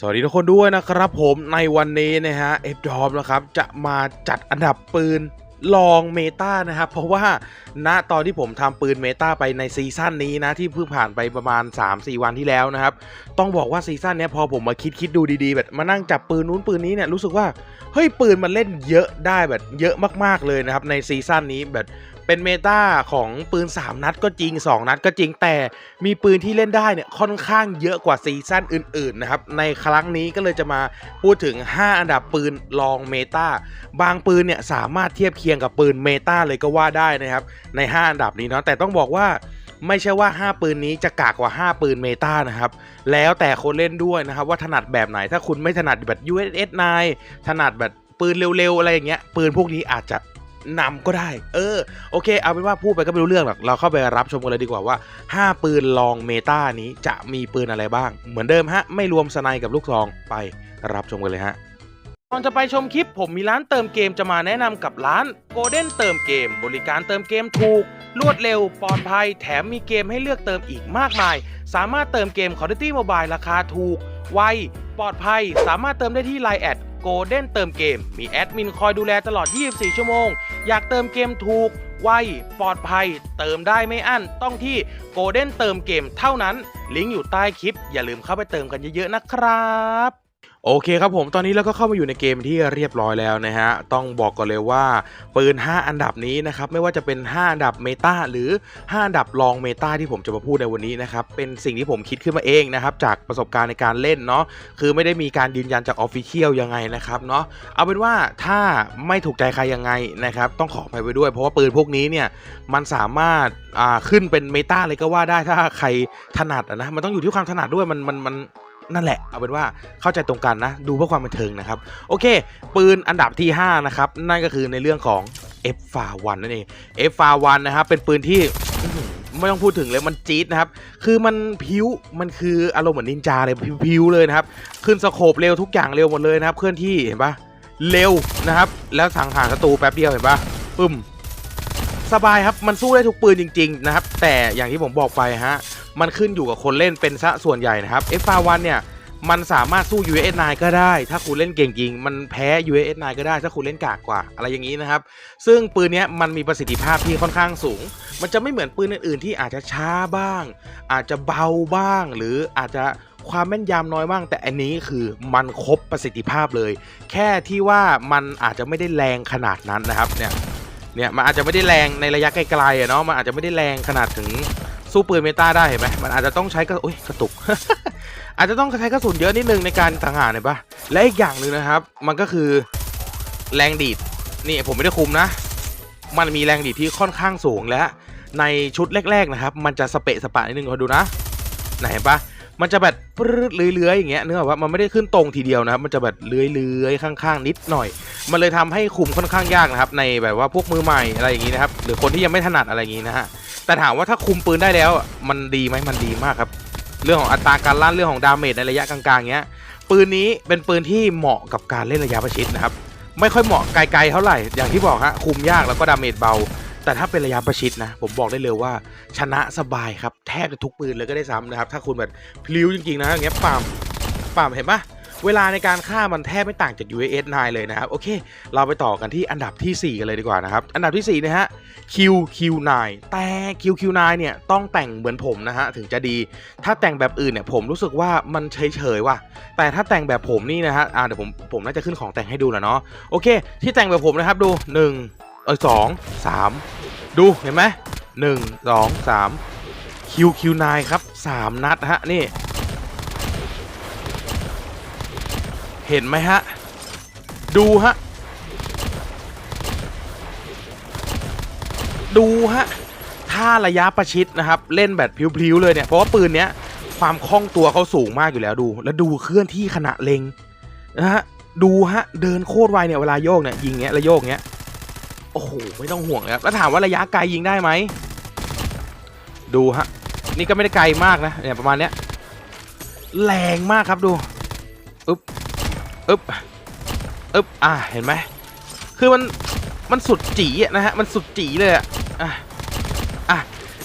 สวัสดีทุกคนด้วยนะครับผมในวันนี้นะฮะเอฟดอมนะครับจะมาจัดอันดับปืนลองเมตานะครับเพราะว่าณตอนที่ผมทำปืนเมตาไปในซีซั่นนี้นะที่เพิ่งผ่านไปประมาณ 3-4 วันที่แล้วนะครับ ต้องบอกว่าซีซั่นเนี้ยพอผมมาคิดคิดดูดีๆแบบมานั่งจับปืนนู้นปืนนี้เนี่ยรู้สึกว่าเฮ้ยปืนมันเล่นเยอะได้แบบเยอะมากๆเลยนะครับในซีซั่นนี้แบบ เป็นเมตาของปืน 3 นัดก็จริง 2 นัดก็จริงแต่มีปืนที่เล่นได้เนี่ยค่อนข้างเยอะกว่าซีซั่นอื่นๆนะครับในครั้งนี้ก็เลยจะมาพูดถึง 5 อันดับปืนลองเมตาบางปืนเนี่ยสามารถเทียบเคียงกับปืนเมตาเลยก็ว่าได้นะครับใน 5 อันดับนี้เนาะแต่ต้องบอกว่าไม่ใช่ว่า 5 ปืนนี้จะกากกว่า 5 ปืนเมตานะครับ แล้วแต่คนเล่นด้วยนะครับ ว่าถนัดแบบไหน ถ้าคุณไม่ถนัดแบบ USS 9ถนัดแบบปืนเร็วๆ อะไรอย่างเงี้ย ปืนพวกนี้อาจจะ นำก็ได้ เออ โอเค เอาเป็นว่าพูดไปก็ไม่รู้เรื่องหรอก เราเข้าไปรับชมกันเลยดีกว่าว่า 5 ปืนลองเมตานี้จะมีปืนอะไรบ้าง เหมือนเดิมฮะ ไม่รวมสไนกับลูกซองไปรับชมกันเลยฮะก่อนจะไปชมคลิปผมมีร้านเติมเกมจะมาแนะนำกับร้าน Golden เติมเกม บริการเติมเกมถูก รวดเร็วปลอดภัย แถมมีเกมให้เลือกเติมอีกมากมาย สามารถเติมเกม Call of Duty Mobile ราคาถูก ไว ปลอดภัย สามารถเติมได้ที่ Line แอด Golden เติมเกม มีแอดมินคอยดูแลตลอด 24 ชั่วโมง อยากเติมเกมถูก ไว ปลอดภัย เติมได้ไม่อั้น ต้องที่ Golden เติมเกมเท่านั้น ลิงก์อยู่ใต้คลิป อย่าลืมเข้าไปเติมกันเยอะๆนะครับ โอเคครับผมตอนนี้เราก็เข้ามาอยู่ในเกมที่เรียบร้อยแล้วนะฮะต้องบอกก่อนเลยว่าปืน 5 อันดับนี้นะครับไม่ว่าจะเป็น 5 อันดับเมตาหรือ 5 อันดับรองเมตาที่ผมจะมาพูดในวันนี้นะครับเป็นสิ่งที่ผมคิดขึ้นมาเองนะครับจากประสบการณ์ในการเล่นเนาะคือไม่ได้มีการยืนยันจากออฟฟิเชียลยังไงนะครับเนาะเอาเป็นว่าถ้าไม่ถูกใจใครยังไงนะครับต้องขออภัยไว้ด้วย เพราะว่าปืนพวกนี้เนี่ยมันสามารถขึ้นเป็นเมตาเลยก็ว่าได้ถ้าใครถนัดนะมันต้องอยู่ที่ความถนัดด้วยมันมันมัน นั่นแหละเอาเป็นว่าเข้าใจตรงกันนะ ดูเพื่อความบันเทิงนะครับ โอเค ปืนอันดับที่ 5 นะครับ นั่นก็คือในเรื่องของ F f a 1นั่นเอง F f a 1นะครับ เป็นปืนที่ไม่ต้องพูดถึงเลยมันจี๊ดนะครับ คือมันพิ้ว มันคืออารมณ์เหมือนนินจาเลยพิ้วๆเลยนะครับ ขึ้นสโคปเร็วทุกอย่างเร็วหมดเลยนะครับ เคลื่อนที่เห็นปะเร็วนะครับ แล้วสังหารศัตรูแป๊บเดียวเห็นปะปึ้ม สบายครับ มันสู้ได้ทุกปืนจริง ๆ นะครับ แต่อย่างที่ผมบอกไปฮะ มันขึ้นอยู่กับคนเล่นเป็นซะส่วนใหญ่นะครับ f 1 1เนี่ยมันสามารถสู้ US9 ก็ได้ ถ้าคุณเล่นเก่งจริง มันแพ้ US9 ก็ได้ ถ้าคุณเล่นกากกว่า อะไรอย่างนี้นะครับ ซึ่งปืนเนี้ยมันมีประสิทธิภาพที่ค่อนข้างสูง มันจะไม่เหมือนปืนอื่นๆ ที่อาจจะช้าบ้าง อาจจะเบาบ้าง หรืออาจจะความแม่นยำน้อยบ้าง แต่อันนี้คือมันครบประสิทธิภาพเลย แค่ที่ว่ามันอาจจะไม่ได้แรงขนาดนั้นนะครับ เนี่ย เนี่ยมันอาจจะไม่ได้แรงในระยะไกลๆอะเนาะ มันอาจจะไม่ได้แรงขนาดถึง สู้ปืนเมตาได้เห็นไหมมันอาจจะต้องใช้กระอุ้ยกระตุก อาจจะต้องใช้กระสุนเยอะนิดนึงในการสังหารเห็นปะและอีกอย่างหนึ่งนะครับ มันก็คือแรงดีดนี่ผมไม่ได้คุมนะ มันมีแรงดีดที่ค่อนข้างสูงและในชุดแรก ๆนะครับ มันจะสเปะสปะนิดนึงคอยดูนะไหนเห็นปะมันจะแบบปรืดเลื้อยๆอย่างเงี้ยเนื้ออกว่ามันไม่ได้ขึ้นตรงทีเดียวนะครับมันจะแบบเลื้อยๆข้างๆนิดหน่อย มันเลยทำให้คุมค่อนข้างยากนะครับ ในแบบว่าพวกมือใหม่อะไรอย่างนี้นะครับ หรือคนที่ยังไม่ถนัดอะไรอย่างนี้นะฮะ แต่ถามว่าถ้าคุมปืนได้แล้ว มันดีไหมมันดีมากครับ เรื่องของอัตราการลั่นเรื่องของดาเมจในระยะกลางๆเงี้ย ปืนนี้เป็นปืนที่เหมาะกับการเล่นระยะประชิดนะครับ ไม่ค่อยเหมาะไกลๆเท่าไหร่ อย่างที่บอกฮะคุมยากแล้วก็ดาเมจเบา แต่ถ้าเป็นระยะประชิดนะ ผมบอกได้เลยว่า ชนะสบายครับ แทบจะทุกปืนเลยก็ได้ซ้ำนะครับ ถ้าคุณแบบพลิ้วจริงๆนะอย่างเงี้ยปั๊มปั๊มเห็นปะ เวลาในการฆ่ามันแทบไม่ต่างจาก UAS 9เลยนะครับ โอเค เราไปต่อกันที่อันดับที่ 4 กันเลยดีกว่านะครับ อันดับที่ 4 นะฮะ QQ9 แต่ QQ9 เนี่ยต้องแต่งเหมือนผมนะฮะ ถึงจะดี ถ้าแต่งแบบอื่นเนี่ยผมรู้สึกว่ามันเฉยๆว่ะ แต่ถ้าแต่งแบบผมนี่นะฮะอ่าเดี๋ยวผมผมน่าจะขึ้นของแต่งให้ดูแหละเนาะ โอเค ที่แต่งแบบผมนะครับดู 1 เออสองสามดูเห็นไหมหนึ่งสองสาม QQ9 ครับ3นัดฮะนี่ เห็นไหมฮะ ดูฮะ ดูฮะ ถ้าระยะประชิดนะครับ เล่นแบบพลิ้วๆเลยเนี่ย เพราะว่าปืนเนี้ย ความคล่องตัวเขาสูงมากอยู่แล้วดู แล้วดูเคลื่อนที่ขณะเล็งนะฮะ ดูฮะ เดินโคตรไวเนี่ย เวลาโยกเนี่ยยิงเงี้ยแล้วโยกเงี้ย โอ้โห ไม่ต้องห่วงเลยครับ แล้วถามว่าระยะไกลยิงได้ไหม ดูฮะ นี่ก็ไม่ได้ไกลมากนะ เนี่ยประมาณเนี้ย แรงมากครับดู อึ๊บ อึ๊บอึ๊บอ่าเห็นไหมคือมันมันสุดจีอะนะฮะมันสุดจีเลยอะอะอะ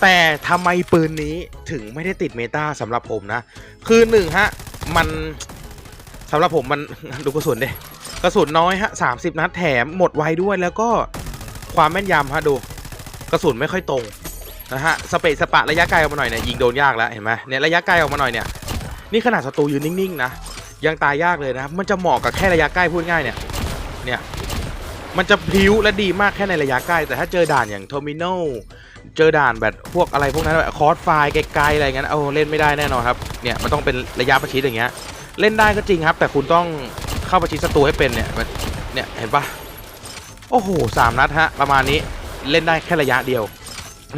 แต่ทำไมปืนนี้ถึงไม่ได้ติดเมตาสำหรับผมนะ คือหนึ่งฮะ มันสำหรับผมมันดูกระสุนเด้กระสุนน้อยฮะ30นัดแถมหมดไวด้วยแล้วก็ความแม่นยำฮะดู กระสุนไม่ค่อยตรงนะฮะสเปซสปะระยะไกลออกมาหน่อยเนี่ยยิงโดนยากแล้วเห็นไหมเนี่ยระยะไกลออกมาหน่อยเนี่ยนี่ขนาดศัตรูยืนนิ่งๆนะ ยังตายยากเลยนะครับมันจะเหมาะกับแค่ระยะใกล้พูดง่ายเนี่ย เนี่ย มันจะพิ้วและดีมากแค่ในระยะใกล้ แต่ถ้าเจอด่านอย่างโทอร์มิโนเจอด่านแบบพวกอะไรพวกนั้นแบบคอร์สไฟล์ไกลๆอะไรเงี้ยเอาเล่นไม่ได้แน่นอนครับ เนี่ยมันต้องเป็นระยะประชิดอย่างเงี้ย เล่นได้ก็จริงครับ แต่คุณต้องเข้าประชิดศัตรูให้เป็นเนี่ย เนี่ยเห็นปะโอ้โหสามนัดฮะประมาณนี้ เล่นได้แค่ระยะเดียว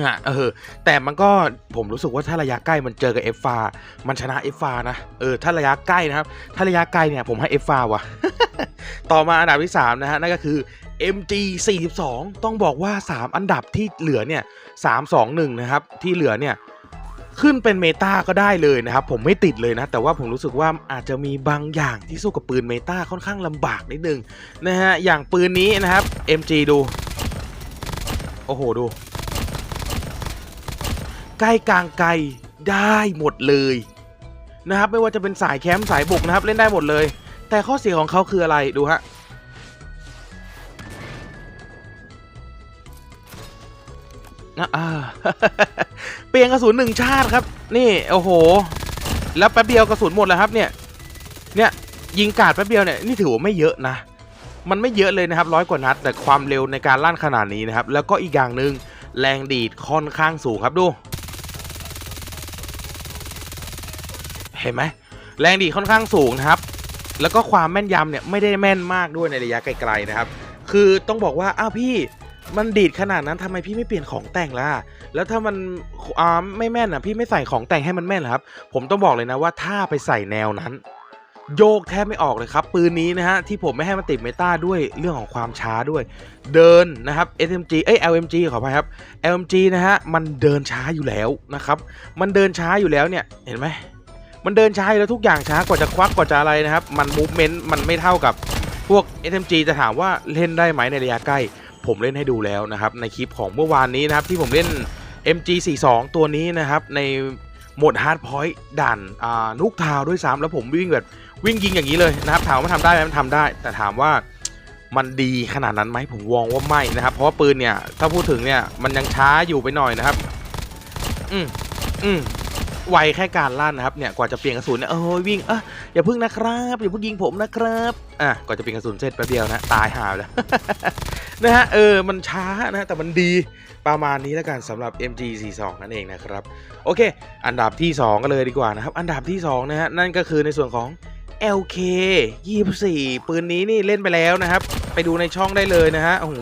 อะเออ แต่มันก็ผมรู้สึกว่าถ้าระยะใกล้มันเจอกับ F ฟฟามันชนะ F ฟฟานะ เออ ถ้าระยะใกล้นะครับ ถ้าระยะไกลเนี่ยผมให้ F ฟาว่ะ ต่อมาอันดับที่ 3 นะฮะ นั่นก็คือ MG 42 ต้องบอกว่า 3 อันดับที่เหลือเนี่ย 3 2 1 นะครับ ที่เหลือเนี่ย ขึ้นเป็นเมตาก็ได้เลยนะครับ ผมไม่ติดเลยนะ แต่ว่าผมรู้สึกว่าอาจจะมีบางอย่างที่สู้กับปืนเมตาค่อนข้างลำบากนิดนึงนะฮะ อย่างปืนนี้นะครับ MG ดู โอ้โหดู ใกล้กลางไกลได้หมดเลยนะครับไม่ว่าจะเป็นสายแคมป์สายบุกนะครับเล่นได้หมดเลย แต่ข้อเสียของเขาคืออะไรดูฮะนะอ่าเปลี่ยนกระสุนหนึ่งชาติครับ นี่โอ้โห แล้วแป๊บเดียวกระสุนหมดแล้วครับเนี่ยเนี่ยยิงกาดแป๊บเดียวเนี่ยนี่ถือว่าไม่เยอะนะ มันไม่เยอะเลยนะครับร้อยกว่านัด แต่ความเร็วในการลั่นขนาดนี้นะครับ แล้วก็อีกอย่างหนึ่งแรงดีดค่อนข้างสูงครับดู เห็นไหมแรงดีค่อนข้างสูงนะครับ แล้วก็ความแม่นยำเนี่ยไม่ได้แม่นมากด้วยในระยะไกลๆนะครับ คือต้องบอกว่าอ้าวพี่มันดีดขนาดนั้นทำไมพี่ไม่เปลี่ยนของแต่งล่ะ แล้วถ้ามันอ่าไม่แม่นอะพี่ไม่ใส่ของแต่งให้มันแม่นครับ ผมต้องบอกเลยนะว่าถ้าไปใส่แนวนั้น โยกแทบไม่ออกเลยครับ ปืนนี้นะฮะที่ผมไม่ให้มันติดเมตาด้วยเรื่องของความช้าด้วย เดินนะครับ SMG เอ้ย LMG ขออภัยครับ LMG นะฮะมันเดินช้าอยู่แล้วนะครับ มันเดินช้าอยู่แล้วเนี่ยเห็นไหม มันเดินช้าแล้วทุกอย่างช้ากว่าจะควักกว่าจะอะไรนะครับ มันมูฟเมนต์มันไม่เท่ากับพวก SMG จะถามว่าเล่นได้ไหมในระยะใกล้ ผมเล่นให้ดูแล้วนะครับ ในคลิปของเมื่อวานนี้นะครับ ที่ผมเล่น MG42 ตัวนี้นะครับ ในโหมดฮาร์ดพอยต์ด่านนุกทาวด้วยซ้ำแล้วผมวิ่งแบบวิ่งยิงอย่างนี้เลยนะครับ ถามว่าทำได้ไหมมันทำได้ แต่ถามว่ามันดีขนาดนั้นไหมผมวองว่าไม่นะครับ เพราะว่าปืนเนี่ย ถ้าพูดถึงเนี่ย มันยังช้าอยู่ไปหน่อยนะครับ อืมอืม ไวแค่การลั่นนะครับเนี่ยกว่าจะเปลี่ยนกระสุนเนี่ยโอ้ยวิ่งเอะอย่าพึ่งนะครับอย่าพึ่งยิงผมนะครับอะกว่าจะเปลี่ยนกระสุนเสร็จแป๊บเดียวนะตายห่าแล้วนะฮะเออมันช้านะแต่มันดีประมาณนี้แล้วกันสำหรับ MG42 นั่นเองนะครับโอเค อันดับที่ 2ก็เลยดีกว่านะครับอันดับที่2นะฮะนั่นก็คือในส่วนของ LK 24 ปืนนี้นี่เล่นไปแล้วนะครับ ไปดูในช่องได้เลยนะฮะโอ้โห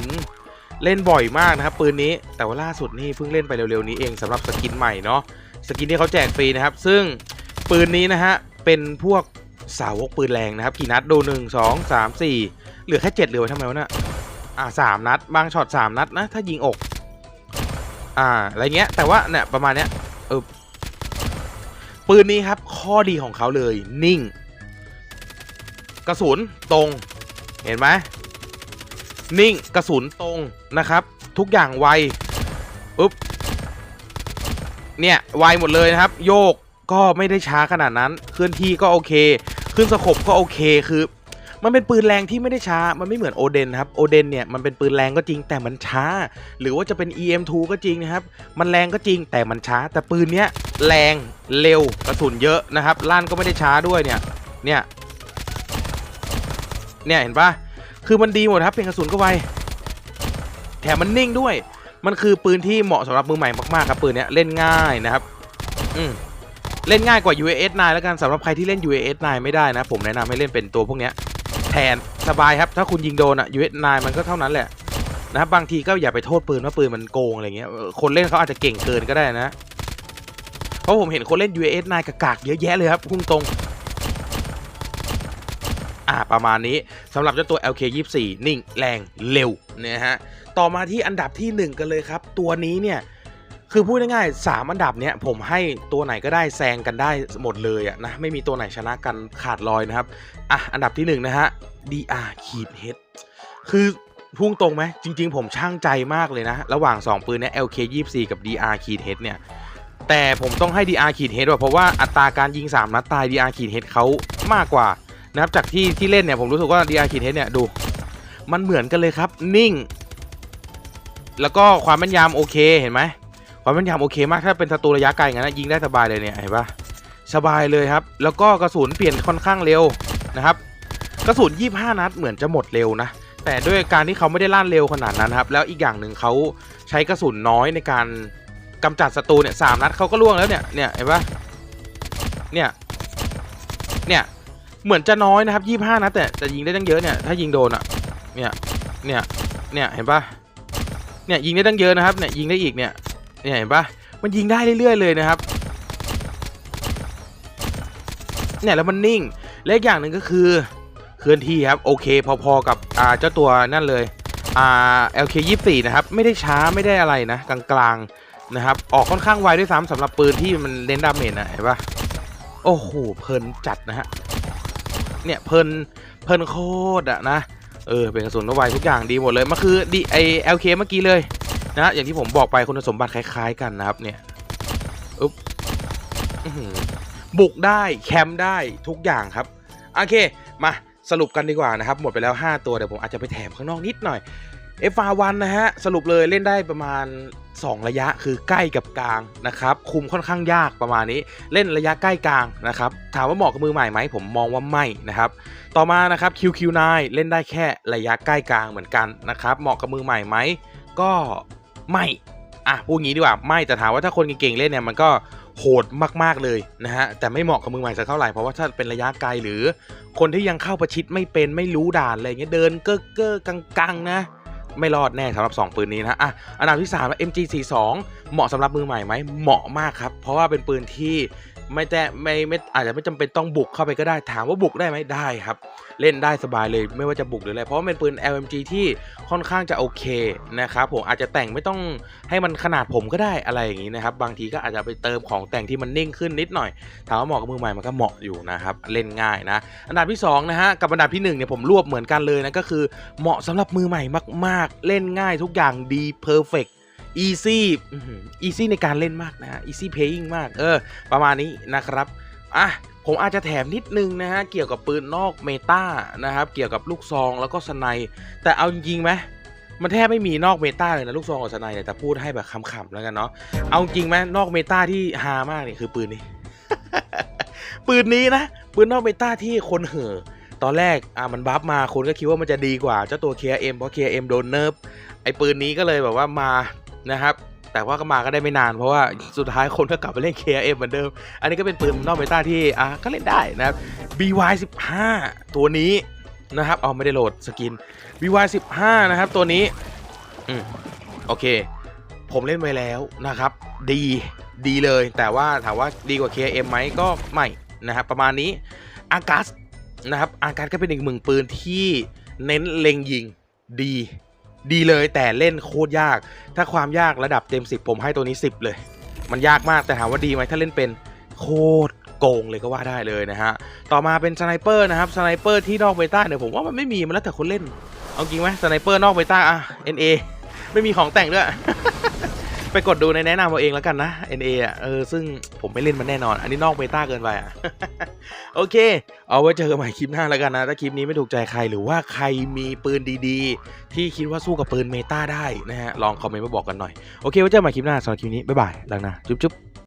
เล่นบ่อยมากนะครับปืนนี้แต่ว่าล่าสุดนี่เพิ่งเล่นไปเร็วๆนี้เองสำหรับสกินใหม่เนาะ สกินที่เขาแจกฟรีนะครับ ซึ่งปืนนี้นะฮะ เป็นพวกสาวกปืนแรงนะครับ กี่นัดดูหนึ่งสองสามสี่เหลือแค่เจ็ดเหลือไว้ทำไมวะเนะ่ะอ่าสามนัด บางช็อตสามนัดนะ ถ้ายิงอก อ่าอะไรเงี้ย แต่ว่าเนี่ยประมาณเนี้ยเออปืนนี้ครับ ข้อดีของเขาเลยนิ่ง กระสุนตรง เห็นไหมนิ่งกระสุนตรงนะครับ ทุกอย่างไวปุ๊บ เนี่ย ไวหมดเลยนะครับ โยกก็ไม่ได้ช้าขนาดนั้น เคลื่อนที่ก็โอเค ขึ้นสกบก็โอเคคือ มันเป็นปืนแรงที่ไม่ได้ช้า มันไม่เหมือนโอเดนครับ โอเดนเนี่ยมันเป็นปืนแรงก็จริงแต่มันช้า หรือว่าจะเป็น EM2 ก็จริงนะครับ มันแรงก็จริงแต่มันช้า แต่ปืนเนี้ยแรงเร็วกระสุนเยอะนะครับลั่นก็ไม่ได้ช้าด้วยเนี่ย เนี่ย เนี่ยเห็นปะคือมันดีหมดครับเป็นกระสุนก็ไวแถมมันนิ่งด้วย มันคือปืนที่เหมาะสำหรับมือใหม่มากๆครับปืนเนี้ยเล่นง่ายนะครับอืมเล่นง่ายกว่า UAS 9แล้วกันสำหรับใครที่เล่น UAS 9ไม่ได้นะ ผมแนะนำให้เล่นเป็นตัวพวกเนี้ยแทนสบายครับ ถ้าคุณยิงโดนอะ UAS 9มันก็เท่านั้นแหละนะครับบางทีก็อย่าไปโทษปืนว่าปืนมันโกงอะไรเงี้ยคนเล่นเขาอาจจะเก่งเกินก็ได้นะ เพราะผมเห็นคนเล่น UAS 9กากากๆเยอะแยะเลยครับพุ่งตรง อ่าประมาณนี้สำหรับเจ้าตัว LK24 นิ่งแรงเร็วนะฮะต่อมาที่อันดับทีหนึ่1 กันเลยครับ ตัวนี้เนี่ยคือพูดง่ายๆสามอันดับเนี้ยผมให้ตัวไหนก็ได้แซงกันได้หมดเลยอะนะไม่มีตัวไหนชนะกันขาดลอยนะครับอะอันดับที่1นะฮะ DR ขีด H คือพุ่งตรงไหมจริง ๆ ผมช่างใจมากเลยนะ ระหว่าง 2 ปืนเนี้ย LK24 กับ DR ขีด H เนี่ย แต่ผมต้องให้ DR ขีด H ว่ะเพราะว่าอัตราการยิง 3 นัดตาย DR ขีด H เขามากกว่า นะครับจากที่ที่เล่นเนี่ยผมรู้สึกว่า DR ขีดเฮดเนี่ยดู มันเหมือนกันเลยครับนิ่ง แล้วก็ความแม่นยำโอเคเห็นไหมความแม่นยำโอเคมากถ้าเป็นศัตรูระยะไกลงั้นนะยิงได้สบายเลยเนี่ยเห็นปะสบายเลยครับ แล้วก็กระสุนเปลี่ยนค่อนข้างเร็วนะครับกระสุน 25 นัดเหมือนจะหมดเร็วนะแต่ด้วยการที่เขาไม่ได้ลั่นเร็วขนาดนั้นครับแล้วอีกอย่างหนึ่งเขาใช้กระสุนน้อยในการกำจัดศัตรูเนี่ยสามนัดเขาก็ล่วงแล้วเนี่ยเนี่ยเห็นปะเนี่ยเนี่ย เหมือนจะน้อยนะครับ25นัดแต่แต่ยิงได้ตั้งเยอะเนี่ยถ้ายิงโดนอะเนี่ยเนี่ยเนี่ยเห็นปะเนี่ยยิงได้ตั้งเยอะนะครับเนี่ยยิงได้อีกเนี่ยเนี่ยเห็นปะมันยิงได้เรื่อยๆเลยนะครับเนี่ยแล้วมันนิ่งและอีกอย่างหนึ่งก็คือเคลื่อนที่ครับโอเคพอๆกับอ่าเจ้าตัวนั่นเลยอ่า LK 24นะครับไม่ได้ช้าไม่ได้อะไรนะกลางๆนะครับออกค่อนข้างไวด้วยซ้ำสำหรับปืนที่มันเล่นดาเมจนะเห็นปะโอ้โหเพลินจัดนะฮะ เนี่ยเพลินเพลินโคตรอะนะเออเป็นกระสุนก็ไวทุกอย่างดีหมดเลยมันคือดีไอเอลเมื่อกี้เลยนะอย่างที่ผมบอกไปคุณสมบัติคล้าย ๆ กันนะครับเนี่ยอุ๊บบุกได้แคมป์ได้ทุกอย่างครับโอเคมาสรุปกันดีกว่านะครับหมดไปแล้ว 5 ตัวเดี๋ยวผมอาจจะไปแถมข้างนอกนิดหน่อย FR1 นะฮะ สรุปเลยเล่นได้ประมาณ 2 ระยะคือใกล้กับกลางนะครับ คุมค่อนข้างยากประมาณนี้ เล่นระยะใกล้กลางนะครับ ถามว่าเหมาะกับมือใหม่ไหม ผมมองว่าไม่นะครับ ต่อมานะครับ QQ9 เล่นได้แค่ระยะใกล้กลางเหมือนกันนะครับ เหมาะกับมือใหม่ไหม ก็ไม่อะพูดงี้ดีกว่าไม่แต่ถามว่าถ้าคนเก่งๆเล่นเนี่ยมันก็โหดมากๆเลยนะฮะแต่ไม่เหมาะกับมือใหม่สักเท่าไหร่เพราะว่าถ้าเป็นระยะไกลหรือ คนที่ยังเข้าประชิดไม่เป็นไม่รู้ด่านอะไรเงี้ยเดินเก้อเก้อกังๆนะ ไม่รอดแน่สำหรับ 2 ปืนนี้นะอะอันดับที่3 MG42 เหมาะสำหรับมือใหม่ไหมเหมาะมากครับ เพราะว่าเป็นปืนที่ ไม่แต่ไม่ไม่อาจจะไม่จำเป็นต้องบุกเข้าไปก็ได้ถามว่าบุกได้ไหมได้ครับ เล่นได้สบายเลยไม่ว่าจะบุกหรืออะไรเพราะว่าเป็นปืน LMG ที่ค่อนข้างจะโอเคนะครับผมอาจจะแต่งไม่ต้องให้มันขนาดผมก็ได้อะไรอย่างนี้นะครับ บางทีก็อาจจะไปเติมของแต่งที่มันนิ่งขึ้นนิดหน่อย ถามว่าเหมาะกับมือใหม่มันก็เหมาะอยู่นะครับเล่นง่ายนะ อันดับที่2นะฮะกับอันดับที่1เนี่ยผมรวบเหมือนกันเลยนะก็คือเหมาะสำหรับมือใหม่มาก ๆ เล่นง่ายทุกอย่างดีเพอร์เฟก อื้อหือ easy ในการเล่นมากนะ easy playing มาก เออ ประมาณนี้นะครับอะผมอาจจะแถมนิดนึงนะฮะ เกี่ยวกับปืนนอกเมตานะครับ เกี่ยวกับลูกซองแล้วก็สไนแต่เอาจริงไหมมันแทบไม่มีนอกเมตาเลยนะลูกซองกับสไนแต่พูดให้แบบขำๆแล้วกันเนาะเอาจริงไหมนอกเมตาที่ฮามากเนี่ยคือปืนนี้ ปืนนี้นะ ปืนนอกเมตาที่คนเห่อตอนแรกอะมันบัฟมาคนก็คิดว่ามันจะดีกว่าเจ้าตัว KM เอ็มเพราะ KM โดนเนิร์ฟไอ้ปืนนี้ก็เลยแบบว่ามา นะครับ แต่ว่าก็มาก็ได้ไม่นานเพราะว่าสุดท้ายคนก็กลับไปเล่น KM เหมือนเดิม อันนี้ก็เป็นปืนนอกเมตาที่อะก็เล่นได้นะครับ BY 15 ตัวนี้นะครับเอาไม่ได้โหลดสกิน BY 15 นะครับ ตัวนี้อืมโอเค ผมเล่นไว้แล้วนะครับ ดีดีเลย แต่ว่าถามว่าดีกว่า KM ไหมก็ไม่นะครับประมาณนี้อากัสนะครับอากัสก็เป็นอีกหนึ่งปืนที่เน้นเล็งยิงดี ดีเลยแต่เล่นโคตรยาก ถ้าความยากระดับเต็ม 10 ผมให้ตัวนี้ 10 เลย มันยากมากแต่ถามว่าดีไหมถ้าเล่นเป็นโคตรโกงเลยก็ว่าได้เลยนะฮะ ต่อมาเป็นสไนเปอร์นะครับสไนเปอร์ที่นอกเบต้าเนี่ยผมว่ามันไม่มีมันแล้วแต่คนเล่น เอาจริงไหมสไนเปอร์นอกเบต้าอะ NA ไม่มีของแต่งด้วย ไปกดดูในแนะนำเอาเองแล้วกันนะ NA อะเออซึ่งผมไม่เล่นมันแน่นอน อันนี้นอกเบต้าเกินไปอะ โอเค เอาไว้เจอกันใหม่คลิปหน้าแล้วกันนะ ถ้าคลิปนี้ไม่ถูกใจใครหรือว่าใครมีปืนดีๆ ที่คิดว่าสู้กับปืนเมตาได้นะฮะ ลองคอมเมนต์มาบอกกันหน่อย โอเคไว้เจอกันใหม่คลิปหน้าสำหรับคลิปนี้ บ๊ายบายแล้วนะ จุ๊บ